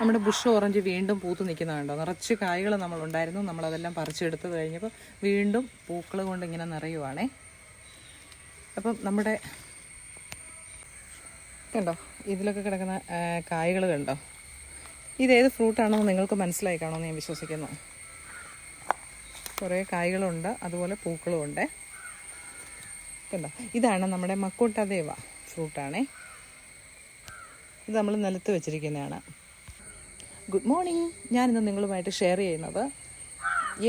നമ്മുടെ Bush orange വീണ്ടും പൂത്ത് നിൽക്കുന്നതുണ്ടോ നിറച്ച് കായ്കൾ നമ്മളുണ്ടായിരുന്നു. നമ്മളതെല്ലാം പറിച്ചെടുത്ത് കഴിഞ്ഞപ്പോൾ വീണ്ടും പൂക്കൾ കൊണ്ട് ഇങ്ങനെ നിറയുവാണേ. അപ്പം നമ്മുടെ കണ്ടോ? ഇതിലൊക്കെ കിടക്കുന്ന കായ്കൾ കണ്ടോ? ഇതേത് ഫ്രൂട്ടാണെന്ന് നിങ്ങൾക്ക് മനസ്സിലായി കാണുമെന്ന് ഞാൻ വിശ്വസിക്കുന്നു. കുറേ കായ്കളുണ്ട് അതുപോലെ പൂക്കളും ഉണ്ട്. കണ്ടോ? ഇതാണ് നമ്മുടെ മക്കോട്ടദേവ ഫ്രൂട്ടാണേ. ഇത് നമ്മൾ നിലത്ത് വെച്ചിരിക്കുന്നതാണ്. ഗുഡ് മോർണിംഗ് ഞാനിന്ന് നിങ്ങളുമായിട്ട് ഷെയർ ചെയ്യുന്നത്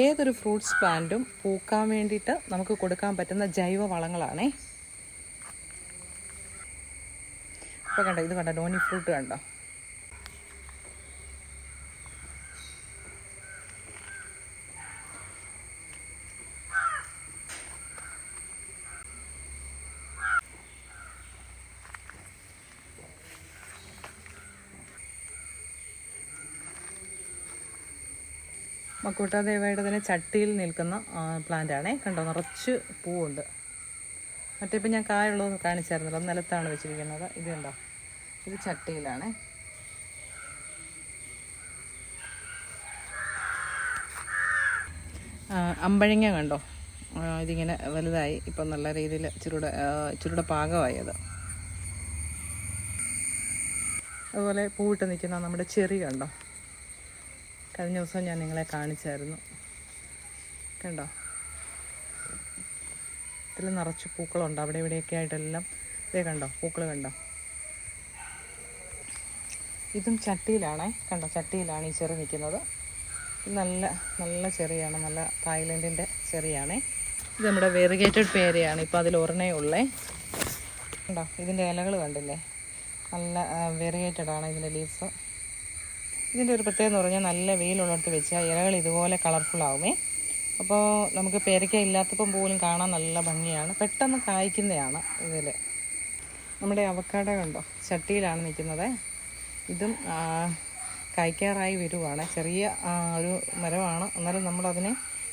ഏതൊരു ഫ്രൂട്ട്സ് പ്ലാന്റും പൂക്കാൻ വേണ്ടിയിട്ട് നമുക്ക് കൊടുക്കാൻ പറ്റുന്ന ജൈവ വളങ്ങളാണേ. ഇപ്പോൾ കണ്ടോ ഇത് കണ്ടോ നോനി ഫ്രൂട്ട് കണ്ടോ? മക്കൂട്ട ദേവയുടെ തന്നെ ചട്ടിയിൽ നിൽക്കുന്ന പ്ലാന്റ് ആണേ കണ്ടോ നിറച്ച് പൂവുണ്ട്. മറ്റേ ഞാൻ കായുള്ളത് കാണിച്ചായിരുന്നല്ലോ. നിലത്താണ് വെച്ചിരിക്കുന്നത്. ഇത് കണ്ടോ? ഇത് ചട്ടിയിലാണേ. അമ്പഴങ്ങ കണ്ടോ? ഇതിങ്ങനെ വലുതായി. ഇപ്പം നല്ല രീതിയിൽ ഇച്ചിരൂടെ ഇച്ചിരൂടെ പാകമായി അത്. അതുപോലെ പൂവിട്ട് നിൽക്കുന്ന നമ്മുടെ ചെറി കണ്ടോ? കഴിഞ്ഞ ദിവസം ഞാൻ നിങ്ങളെ കാണിച്ചായിരുന്നു. കണ്ടോ? ഇതിൽ നിറച്ച് പൂക്കളുണ്ട്. അവിടെ ഇവിടെയൊക്കെ ആയിട്ടെല്ലാം ഇതേ കണ്ടോ? പൂക്കൾ കണ്ടോ? ഇതും ചട്ടിയിലാണേ. കണ്ടോ? ചട്ടിയിലാണ് ഈ ചെറി നിൽക്കുന്നത് നല്ല നല്ല ചെറിയാണ്. നല്ല തായ്ലൻഡിന്റെ ചെറിയാണേ. ഇത് നമ്മുടെ വെറിഗേറ്റഡ് പേരയാണ്. ഇപ്പോൾ അതിൽ ഒരെണ്ണേ ഉള്ളേ. കണ്ടോ? ഇതിന്റെ ഇലകൾ കണ്ടില്ലേ? നല്ല വെറിഗേറ്റഡാണ് ഇതിന്റെ ലീവ്സ്. ഇതിന്റെ ഒരു പ്രത്യേകത എന്ന് പറഞ്ഞാൽ നല്ല വെയിലുള്ളിടത്ത് വെച്ചാൽ ഇലകൾ ഇതുപോലെ കളർഫുൾ ആവുമേ. അപ്പോൾ നമുക്ക് പേരയ്ക്ക ഇല്ലാത്തപ്പം പോലും കാണാൻ നല്ല ഭംഗിയാണ്. പെട്ടെന്ന് കായ്ക്കുന്നതാണ് ഇതിൽ നമ്മുടെ അവക്കാട കണ്ടോ? ചട്ടിയിലാണ് നിൽക്കുന്നത്. ഇതും കായ്ക്കാറായി വരുവാണ്. ചെറിയ ഒരു മരമാണ്. എന്നാലും നമ്മളതിനെ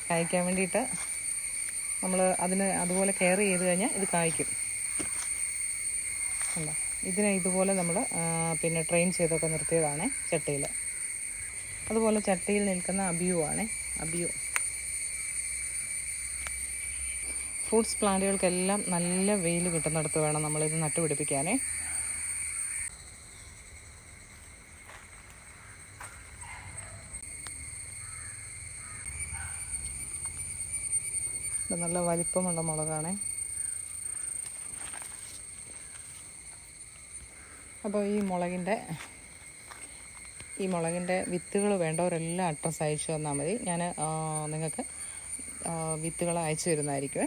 കായ്ക്കാൻ വേണ്ടിയിട്ട് നമ്മൾ അതിന് അതുപോലെ കെയർ ചെയ്ത് കഴിഞ്ഞാൽ ഇത് കായ്ക്കും. കണ്ടോ? ഇതിനെ ഇതുപോലെ നമ്മൾ പിന്നെ ട്രെയിൻ ചെയ്തൊക്കെ നിർത്തിയതാണ് ചട്ടിയിൽ അതുപോലെ ചട്ടിയിൽ നിൽക്കുന്ന അബിയു ആണ് അബിയു. ഫ്രൂട്ട്സ് പ്ലാന്റുകൾക്കെല്ലാം നല്ല വെയിൽ കിട്ടുന്നിടത്ത് വേണം നമ്മളിത് നട്ടുപിടിപ്പിക്കാനേ. നല്ല വലിപ്പമുള്ള മുളകാണേ. അപ്പോൾ ഈ മുളകിന്റെ ഈ മുളകിന്റെ വിത്തുകൾ വേണ്ടവരെല്ലാം അഡ്രസ്സ് അയച്ചു തന്നാൽ മതി. ഞാൻ നിങ്ങൾക്ക് വിത്തുകൾ അയച്ചു തരുന്നതായിരിക്കും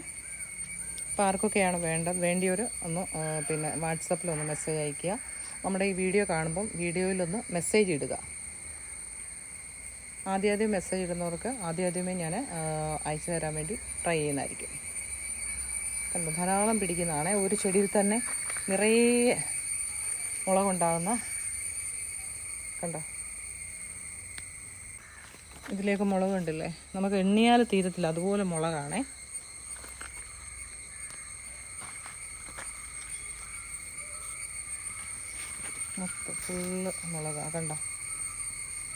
അപ്പോൾ ആർക്കൊക്കെയാണ് വേണ്ട വേണ്ടിയവർ ഒന്ന് പിന്നെ വാട്സപ്പിൽ ഒന്ന് മെസ്സേജ് അയയ്ക്കുക. നമ്മുടെ ഈ വീഡിയോ കാണുമ്പം വീഡിയോയിലൊന്ന് മെസ്സേജ് ഇടുക. ആദ്യം ആദ്യം മെസ്സേജ് ഇടുന്നവർക്ക് ആദ്യം ആദ്യമേ ഞാൻ അയച്ചു തരാൻ വേണ്ടി ട്രൈ ചെയ്യുന്നതായിരിക്കും. കണ്ടോ? ധാരാളം പിടിക്കുന്നതാണ് ഒരു ചെടിയിൽ തന്നെ നിറയെ മുളകുണ്ടാകുന്ന കണ്ടോ? ഇതിലേക്ക് മുളക് കണ്ടില്ലേ? നമുക്ക് എണ്ണിയാൽ തീരത്തില്ല. അതുപോലെ മുളകാണേ. ഫുള്ള് മുളകാ കണ്ടോ?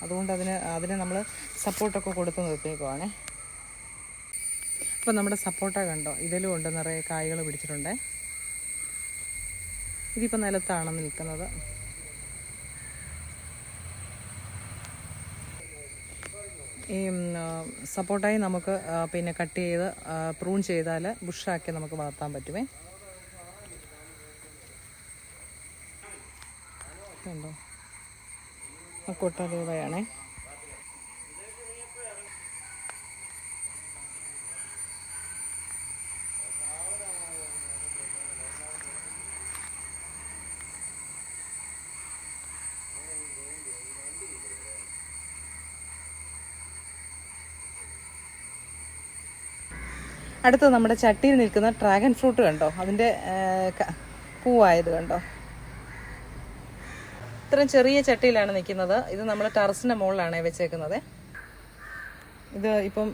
അതുകൊണ്ട് അതിന് അതിന് നമ്മൾ സപ്പോർട്ടൊക്കെ കൊടുത്ത് നിർത്തിയേക്കുവാണേ അപ്പോൾ നമ്മുടെ സപ്പോർട്ട കണ്ടോ? ഇതിലും ഉണ്ട് നിറയെ കായ്കൾ പിടിച്ചിട്ടുണ്ടേ. ഇതിപ്പോൾ നിലത്താണ് നിൽക്കുന്നത്. ഈ സപ്പോർട്ടായി നമുക്ക് പിന്നെ കട്ട് ചെയ്ത് പ്രൂൺ ചെയ്താൽ ബുഷാക്കി നമുക്ക് വളർത്താൻ പറ്റുമേ കണ്ടോ? കൊട്ട അടുത്തത് നമ്മുടെ ചട്ടിയിൽ നിൽക്കുന്ന ഡ്രാഗൺ ഫ്രൂട്ട് കണ്ടോ? അതിന്റെ പൂവായത് കണ്ടോ? ഇത്രയും ചെറിയ ചട്ടിയിലാണ് നിൽക്കുന്നത്. ഇത് നമ്മൾ ടെറസിന്റെ മുകളിലാണ് വെച്ചേക്കുന്നത്. ഇത് ഇപ്പം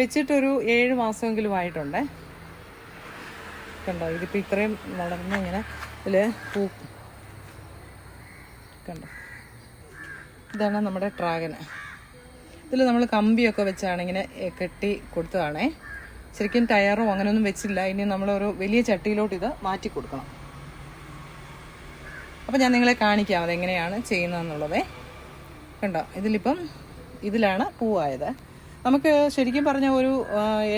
വെച്ചിട്ടൊരു ഏഴ് മാസമെങ്കിലും ആയിട്ടുണ്ട്. കണ്ടോ? ഇതിപ്പോൾ ഇത്രയും വളർന്ന് ഇങ്ങനെ ഇതിൽ പൂ കണ്ടോ? ഇതാണ് നമ്മുടെ ഡ്രാഗന് ഇതിൽ നമ്മൾ കമ്പിയൊക്കെ വെച്ചാണ് ഇങ്ങനെ കെട്ടി കൊടുത്തതാണേ. ശരിക്കും ടയറോ അങ്ങനെയൊന്നും വെച്ചില്ല. ഇനി നമ്മളൊരു വലിയ ചട്ടിയിലോട്ട് ഇത് മാറ്റി കൊടുക്കണം. അപ്പം ഞാൻ നിങ്ങളെ കാണിക്കാം അതെങ്ങനെയാണ് ചെയ്യുന്നതെന്നുള്ളതേ. കണ്ടോ? ഇതിലിപ്പം ഇതിലാണ് പൂവായത്. നമുക്ക് ശരിക്കും പറഞ്ഞ ഒരു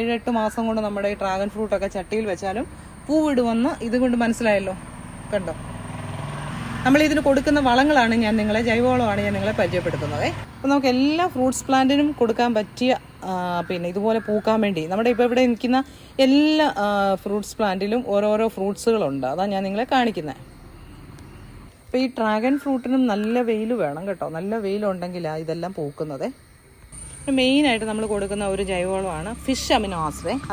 ഏഴെട്ട് മാസം കൊണ്ട് നമ്മുടെ ഈ ഡ്രാഗൺ ഫ്രൂട്ടൊക്കെ ചട്ടിയിൽ വെച്ചാലും പൂവിടുമെന്ന് ഇതുകൊണ്ട് മനസ്സിലായല്ലോ. കണ്ടോ? നമ്മൾ ഇതിന് കൊടുക്കുന്ന വളങ്ങളാണ് ഞാൻ നിങ്ങളെ ജൈവവളമാണ് ഞാൻ നിങ്ങളെ പരിചയപ്പെടുത്തുന്നത്. അപ്പോൾ നമുക്ക് എല്ലാ ഫ്രൂട്ട്സ് പ്ലാന്റിനും കൊടുക്കാൻ പറ്റിയ പിന്നെ ഇതുപോലെ പൂക്കാൻ വേണ്ടി നമ്മുടെ ഇപ്പോൾ ഇവിടെ നിൽക്കുന്ന എല്ലാ ഫ്രൂട്ട്സ് പ്ലാന്റിലും ഓരോരോ ഫ്രൂട്ട്സുകളുണ്ട്. അതാണ് ഞാൻ നിങ്ങളെ കാണിക്കുന്നത് അപ്പോൾ ഈ ഡ്രാഗൺ ഫ്രൂട്ടിനും നല്ല വെയിൽ വേണം കേട്ടോ. നല്ല വെയിലുണ്ടെങ്കിലാണ് ഇതെല്ലാം പൂക്കുന്നത്. മെയിനായിട്ട് നമ്മൾ കൊടുക്കുന്ന ഒരു ജൈവവളമാണ് ഫിഷ് അമിനോ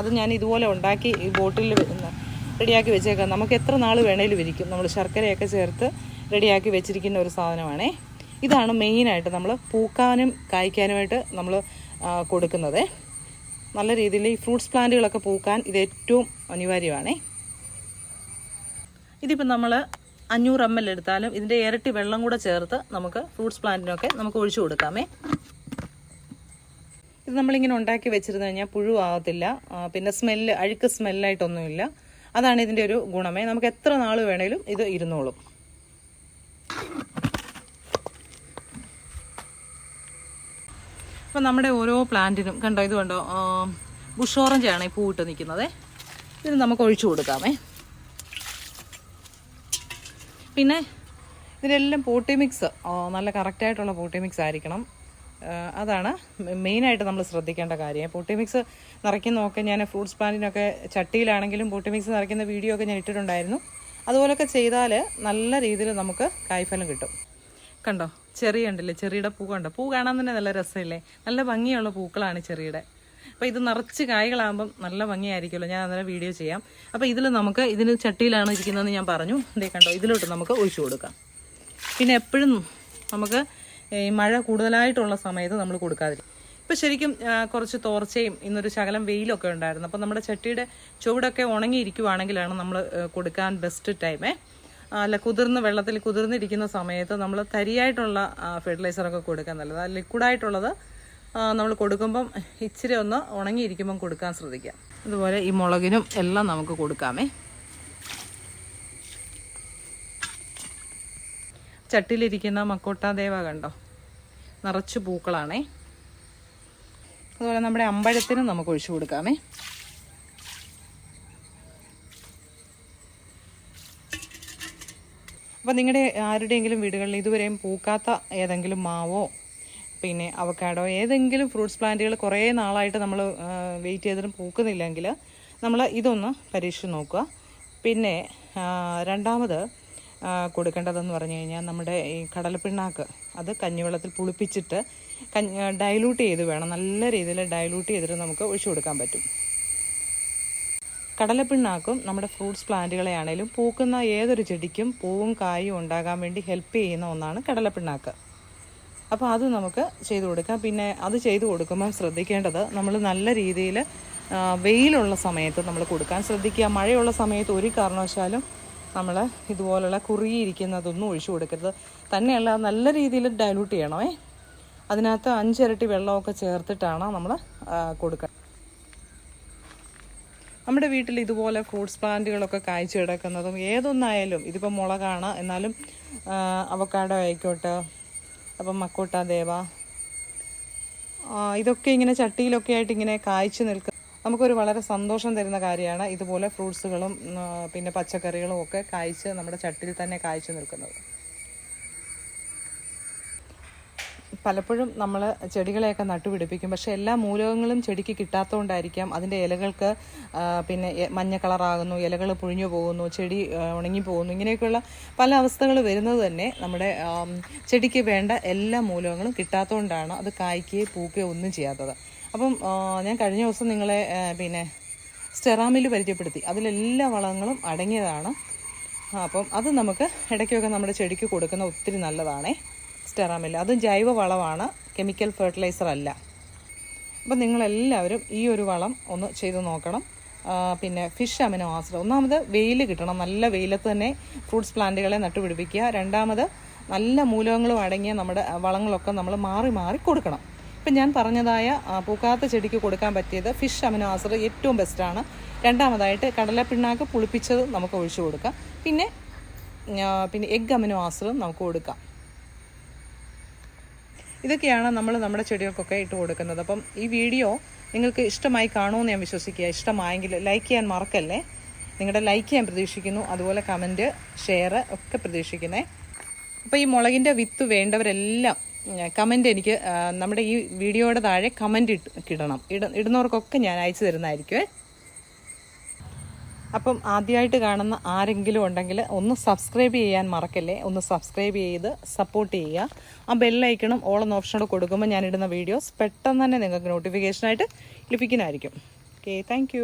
അത് ഞാൻ ഇതുപോലെ ഉണ്ടാക്കി ഈ ബോട്ടിൽ റെഡിയാക്കി വെച്ചേക്കാം. നമുക്ക് എത്ര നാൾ വേണേലും ഇരിക്കും. നമ്മൾ ശർക്കരയൊക്കെ ചേർത്ത് റെഡിയാക്കി വെച്ചിരിക്കുന്ന ഒരു സാധനമാണേ. ഇതാണ് മെയിനായിട്ട് നമ്മൾ പൂക്കാനും കായ്ക്കാനുമായിട്ട് നമ്മൾ കൊടുക്കുന്നത്. നല്ല രീതിയിൽ ഈ ഫ്രൂട്ട്സ് പ്ലാന്റുകളൊക്കെ പൂക്കാൻ ഇത് ഏറ്റവും അനിവാര്യമാണേ. ഇതിപ്പോൾ നമ്മൾ അഞ്ഞൂറ് എം എൽ എടുത്താലും ഇതിന്റെ ഇരട്ടി വെള്ളം കൂടെ ചേർത്ത് നമുക്ക് ഫ്രൂട്ട്സ് പ്ലാന്റിനൊക്കെ നമുക്ക് ഒഴിച്ചു കൊടുക്കാമേ. ഇത് നമ്മളിങ്ങനെ ഉണ്ടാക്കി വെച്ചിരുന്നു കഴിഞ്ഞാൽ പുഴുവാകത്തില്ല പിന്നെ സ്മെല്ല് അഴുക്ക് സ്മെല്ലായിട്ടൊന്നുമില്ല അതാണ് ഇതിന്റെ ഒരു ഗുണമേ. നമുക്ക് എത്ര നാൾ വേണേലും ഇത് ഇരുന്നോളും. അപ്പം നമ്മുടെ ഓരോ പ്ലാന്റിനും കണ്ടോ ഇത് കണ്ടോ ബുഷോറഞ്ചാണ് ഈ പൂവിട്ട് നിൽക്കുന്നത്. ഇത് നമുക്ക് ഒഴിച്ചു കൊടുക്കാമേ. പിന്നെ ഇതിലെല്ലാം പോട്ടി മിക്സ് നല്ല കറക്റ്റായിട്ടുള്ള പോട്ടി മിക്സ് ആയിരിക്കണം. അതാണ് മെയിനായിട്ട് നമ്മൾ ശ്രദ്ധിക്കേണ്ട കാര്യം. പോട്ടി മിക്സ് നിറയ്ക്കുന്നതൊക്കെ ഞാൻ ഫ്രൂട്ട്സ് പ്ലാന്റിനൊക്കെ ചട്ടിയിലാണെങ്കിലും പോട്ടി മിക്സ് നിറയ്ക്കുന്ന വീഡിയോ ഒക്കെ ഞാൻ ഇട്ടിട്ടുണ്ടായിരുന്നു. അതുപോലൊക്കെ ചെയ്താൽ നല്ല രീതിയിൽ നമുക്ക് കായ്ഫലം കിട്ടും. കണ്ടോ? ചെറിയ ഉണ്ടല്ലേ? ചെറിയുടെ പൂ കണ്ടോ? പൂ കാണാൻ തന്നെ നല്ല രസമില്ലേ? നല്ല ഭംഗിയുള്ള പൂക്കളാണ് ചെറിയുടെ. അപ്പോൾ ഇത് നിറച്ച് കായ്കളാകുമ്പം നല്ല ഭംഗിയായിരിക്കുമല്ലോ. ഞാൻ അന്നേരം വീഡിയോ ചെയ്യാം. അപ്പോൾ ഇതിൽ നമുക്ക് ഇതിന് ചട്ടിയിലാണ് ഇരിക്കുന്നതെന്ന് ഞാൻ പറഞ്ഞു. ഇതേ കണ്ടോ ഇതിലോട്ട് നമുക്ക് ഒഴിച്ചു കൊടുക്കാം. പിന്നെ എപ്പോഴും നമുക്ക് ഈ മഴ കൂടുതലായിട്ടുള്ള സമയത്ത് നമ്മൾ കൊടുക്കാതിരിക്കും. ഇപ്പം ശരിക്കും കുറച്ച് തോർച്ചയും ഇന്നൊരു ശകലം വെയിലൊക്കെ ഉണ്ടായിരുന്നു. അപ്പം നമ്മുടെ ചട്ടിയുടെ ചുവടൊക്കെ ഉണങ്ങിയിരിക്കുവാണെങ്കിലാണ് നമ്മൾ കൊടുക്കാൻ ബെസ്റ്റ് ടൈമേ അല്ല കുതിർന്ന് വെള്ളത്തിൽ കുതിർന്നിരിക്കുന്ന സമയത്ത് നമ്മൾ തരിയായിട്ടുള്ള ഫെർട്ടിലൈസറൊക്കെ കൊടുക്കാൻ നല്ലത്. ആ ലിക്വിഡായിട്ടുള്ളത് നമ്മൾ കൊടുക്കുമ്പം ഇച്ചിരി ഒന്ന് ഉണങ്ങിയിരിക്കുമ്പം കൊടുക്കാൻ ശ്രദ്ധിക്കാം. അതുപോലെ ഈ മുളകിനും എല്ലാം നമുക്ക് കൊടുക്കാമേ. ചട്ടിലിരിക്കുന്ന മക്കോട്ടാദേവ കണ്ടോ? നിറച്ച് പൂക്കളാണേ. അതുപോലെ നമ്മുടെ അമ്പഴത്തിനും നമുക്ക് ഒഴിച്ചു കൊടുക്കാമേ. അപ്പോൾ നിങ്ങളുടെ ആരുടെയെങ്കിലും വീടുകളിൽ ഇതുവരെയും പൂക്കാത്ത ഏതെങ്കിലും മാവോ പിന്നെ അവക്കാഡോ ഏതെങ്കിലും ഫ്രൂട്ട്സ് പ്ലാന്റുകൾ കുറേ നാളായിട്ട് നമ്മൾ വെയിറ്റ് ചെയ്തിട്ടും പൂക്കുന്നില്ലെങ്കിൽ നമ്മൾ ഇതൊന്ന് പരീക്ഷിച്ച് നോക്കുക. പിന്നെ രണ്ടാമത് കൊടുക്കേണ്ടതെന്ന് പറഞ്ഞു കഴിഞ്ഞാൽ നമ്മുടെ ഈ കടലപ്പിണ്ണാക്ക് അത് കഞ്ഞിവെള്ളത്തിൽ പുളിപ്പിച്ചിട്ട് കഞ്ഞി ഡൈലൂട്ട് ചെയ്ത് വേണം. നല്ല രീതിയിൽ ഡൈലൂട്ട് ചെയ്തിട്ട് നമുക്ക് ഒഴിച്ചു കൊടുക്കാൻ പറ്റും. കടലപ്പിണ്ണാക്കും നമ്മുടെ ഫ്രൂട്ട്സ് പ്ലാന്റുകളെ ആണെങ്കിലും പൂക്കുന്ന ഏതൊരു ചെടിക്കും പൂവും കായും ഉണ്ടാകാൻ വേണ്ടി ഹെൽപ്പ് ചെയ്യുന്ന ഒന്നാണ് കടലപ്പിണ്ണാക്ക്. അപ്പോൾ അത് നമുക്ക് ചെയ്തു കൊടുക്കാം. പിന്നെ അത് ചെയ്തു കൊടുക്കുമ്പോൾ ശ്രദ്ധിക്കേണ്ടത് നമ്മൾ നല്ല രീതിയിൽ വെയിലുള്ള സമയത്ത് നമ്മൾ കൊടുക്കാൻ ശ്രദ്ധിക്കുക. മഴയുള്ള സമയത്ത് ഒരു കാരണവശാലും നമ്മൾ ഇതുപോലുള്ള കുറുകിയിരിക്കുന്നതൊന്നും ഒഴിച്ചു കൊടുക്കരുത്. തന്നെയല്ല നല്ല രീതിയിൽ ഡൈലൂട്ട് ചെയ്യണമേ. അതിനകത്ത് അഞ്ചിരട്ടി വെള്ളമൊക്കെ ചേർത്തിട്ടാണ് നമ്മൾ കൊടുക്കുക നമ്മുടെ വീട്ടിൽ ഇതുപോലെ ഫ്രൂട്ട്സ് പ്ലാന്റുകളൊക്കെ കായ്ച്ചു കിടക്കുന്നതും ഏതൊന്നായാലും ഇതിപ്പോൾ മുളകാണ് എന്നാലും അവക്കാടോ ആയിക്കോട്ടെ അപ്പം മക്കോട്ട ദേവ ഇതൊക്കെ ഇങ്ങനെ ചട്ടിയിലൊക്കെ ആയിട്ട് ഇങ്ങനെ കായ്ച്ചു നിൽക്കുക നമുക്കൊരു വളരെ സന്തോഷം തരുന്ന കാര്യമാണ് ഇതുപോലെ ഫ്രൂട്ട്സുകളും പിന്നെ പച്ചക്കറികളും ഒക്കെ കായ്ച്ച് നമ്മുടെ ചട്ടിയിൽ തന്നെ കായ്ച്ചു നിൽക്കുന്നത്. പലപ്പോഴും നമ്മൾ ചെടികളെയൊക്കെ നട്ടുപിടിപ്പിക്കും. പക്ഷെ എല്ലാ മൂലകങ്ങളും ചെടിക്ക് കിട്ടാത്തതുകൊണ്ടായിരിക്കാം അതിന്റെ ഇലകൾക്ക് പിന്നെ മഞ്ഞ കളറാകുന്നു ഇലകൾ പുഴിഞ്ഞു പോകുന്നു ചെടി ആ, ഉണങ്ങി പോകുന്നു. ഇങ്ങനെയൊക്കെയുള്ള പല അവസ്ഥകൾ വരുന്നത് തന്നെ നമ്മുടെ ചെടിക്ക് വേണ്ട എല്ലാ മൂലകങ്ങളും കിട്ടാത്തതുകൊണ്ടാണ് അത് കായ്ക്കുകയോ പൂക്കുകയോ ഒന്നും ചെയ്യാത്തത്. അപ്പം ഞാൻ കഴിഞ്ഞ ദിവസം നിങ്ങളെ പിന്നെ സ്റ്റെറാമിൽ പരിചയപ്പെടുത്തി. അതിലെല്ലാ വളങ്ങളും അടങ്ങിയതാണ്. അപ്പം അത് നമുക്ക് ഇടയ്ക്കൊക്കെ നമ്മുടെ ചെടിക്ക് കൊടുക്കുന്ന ഒത്തിരി നല്ലതാണേ. സ്റ്റെറാമിൽ അതും ജൈവ വളമാണ് കെമിക്കൽ ഫെർട്ടിലൈസർ അല്ല. അപ്പം നിങ്ങളെല്ലാവരും ഈ ഒരു വളം ഒന്ന് ചെയ്ത് നോക്കണം. പിന്നെ ഫിഷ് അമിനോ ആസിഡ് ഒന്നാമത് വെയിൽ കിട്ടണം. നല്ല വെയിലത്ത് തന്നെ ഫ്രൂട്ട്സ് പ്ലാന്റുകളെ നട്ടുപിടിപ്പിക്കുക. രണ്ടാമത് നല്ല മൂലകങ്ങളും അടങ്ങിയ നമ്മുടെ വളങ്ങളൊക്കെ നമ്മൾ മാറി മാറി കൊടുക്കണം. ഇപ്പം ഞാൻ പറഞ്ഞതായ പൂക്കാത്ത ചെടിക്ക് കൊടുക്കാൻ പറ്റിയത് ഫിഷ് അമിനോ ആസിഡ് ഏറ്റവും ബെസ്റ്റാണ് രണ്ടാമതായിട്ട് കടലപ്പിണ്ണാക്ക് പുളിപ്പിച്ചത് നമുക്ക് ഒഴിച്ചു കൊടുക്കാം. പിന്നെ പിന്നെ എഗ് അമിനോ ആസിഡും നമുക്ക് കൊടുക്കാം. ഇതൊക്കെയാണ് നമ്മൾ നമ്മുടെ ചെടികൾക്കൊക്കെ ഇട്ട് കൊടുക്കുന്നത്. അപ്പം ഈ വീഡിയോ നിങ്ങൾക്ക് ഇഷ്ടമായി കാണുമെന്ന് ഞാൻ വിശ്വസിക്കുക. ഇഷ്ടമായെങ്കിൽ ലൈക്ക് ചെയ്യാൻ മറക്കല്ലേ? നിങ്ങളുടെ ലൈക്ക് ചെയ്യാൻ പ്രതീക്ഷിക്കുന്നു. അതുപോലെ കമന്റ് ഷെയർ ഒക്കെ പ്രതീക്ഷിക്കുന്നേ. അപ്പോൾ ഈ മുളകിന്റെ വിത്ത് വേണ്ടവരെല്ലാം കമന്റ് എനിക്ക് നമ്മുടെ ഈ വീഡിയോയുടെ താഴെ കമന്റ് ഇടണം ഇട ഇടുന്നവർക്കൊക്കെ ഞാൻ അയച്ചു തരുന്നതായിരിക്കുമേ അപ്പം ആദ്യമായിട്ട് കാണുന്ന ആരെങ്കിലും ഉണ്ടെങ്കിൽ ഒന്ന് സബ്സ്ക്രൈബ് ചെയ്യാൻ മറക്കല്ലേ? ഒന്ന് സബ്സ്ക്രൈബ് ചെയ്ത് സപ്പോർട്ട് ചെയ്യുക. ആ ബെല്ലൈക്കണം എന്ന ഓപ്ഷനോട് കൊടുക്കുമ്പോൾ ഞാനിടുന്ന വീഡിയോസ് പെട്ടെന്ന് തന്നെ നിങ്ങൾക്ക് നോട്ടിഫിക്കേഷനായിട്ട് ലഭിക്കുന്നതായിരിക്കും. Okay thank